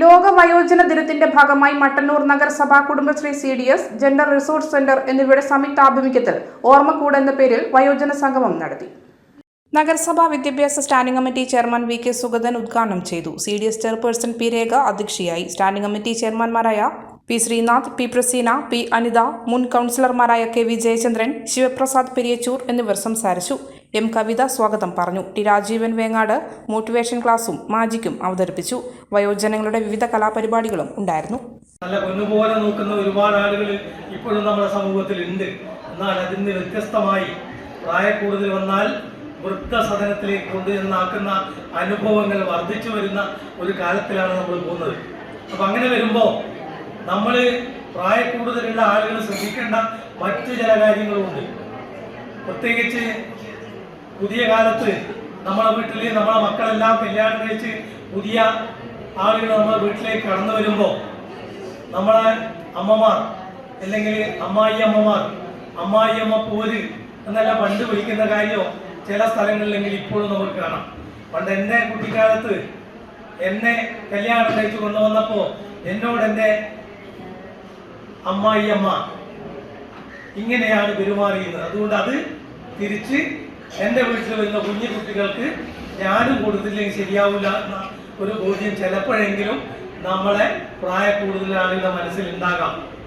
ലോക വയോജന ദിനത്തിന്റെ ഭാഗമായി മട്ടന്നൂർ നഗരസഭ Kudumbashree C D S gender resource centre എന്നിവയുടെ സംയുക്താഭിമുഖ്യത്തിൽ ഓർമ്മക്കൂട് എന്ന പേരിൽ വയോജന സംഗമം നടത്തി. നഗരസഭാ വിദ്യാഭ്യാസ standing committee chairman V K Sugathan ഉദ്ഘാടനം ചെയ്തു. C D S chairperson P Rekha അധ്യക്ഷയായി. Standing committee ചെയർമാൻമാരായ P Sreenath P Praseena P Anitha മുൻ കൗൺസിലർമാരായ കെ വി ജയചന്ദ്രൻ ശിവപ്രസാദ് പെരിയച്ചൂർ എന്നിവർ സംസാരിച്ചു. എം കവിത സ്വാഗതം പറഞ്ഞു. ടി രാജീവൻ വേങ്ങാട് മോട്ടിവേഷൻ ക്ലാസും മാജിക്കും അവതരിപ്പിച്ചു. വയോജനങ്ങളുടെ വിവിധ കലാപരിപാടികളും ഉണ്ടായിരുന്നു. നല്ല പൊന്നുപോലെ നോക്കുന്ന ഒരുപാട് ആളുകൾ ഇപ്പോഴും നമ്മുടെ സമൂഹത്തിൽ ഉണ്ട് എന്നാൽ അതിന് വ്യത്യസ്തമായി പ്രായക്കൂടുതൽ വന്നാൽ വൃദ്ധസദനത്തിലേക്ക് കൊണ്ടുചെന്നാക്കുന്ന അനുഭവങ്ങൾ വർദ്ധിച്ചു വരുന്ന ഒരു കാലത്തിലാണ് നമ്മൾ പോകുന്നത്. അപ്പം അങ്ങനെ വരുമ്പോൾ നമ്മൾ പ്രായക്കൂടുതലുള്ള ആളുകൾ ശ്രദ്ധിക്കേണ്ട മറ്റ് ചില കാര്യങ്ങളുമുണ്ട്. പ്രത്യേകിച്ച് പുതിയ കാലത്ത് നമ്മളെ വീട്ടിൽ നമ്മളെ മക്കളെല്ലാം കല്യാണം കഴിച്ച് പുതിയ ആളുകൾ നമ്മളെ വീട്ടിലേക്ക് കടന്നു വരുമ്പോൾ നമ്മളെ അമ്മമാർ അല്ലെങ്കിൽ അമ്മായി അമ്മമാർ അമ്മായി അമ്മ പോര് എന്നല്ല പണ്ട് വിളിക്കുന്ന കാര്യം ചില സ്ഥലങ്ങളിലെങ്കിൽ ഇപ്പോഴും നമുക്ക് കാണാം. പണ്ട് എന്റെ കുട്ടിക്കാലത്ത് എന്നെ കല്യാണം കഴിച്ചു കൊണ്ടുവന്നപ്പോൾ എന്നോട് എന്റെ അമ്മായി അമ്മ ഇങ്ങനെയാണ് പെരുമാറിയത് അതുകൊണ്ട് അത് തിരിച്ച് എന്റെ വീട്ടിൽ വരുന്ന കുഞ്ഞു കുട്ടികൾക്ക് ഞാനും കൊടുത്തില്ലെങ്കിൽ ശരിയാവില്ല എന്ന ഒരു ബോധ്യം ചിലപ്പോഴെങ്കിലും നമ്മളെ പ്രായ കൂടുതലാളുകളുടെ മനസ്സിൽ ഉണ്ടാകാം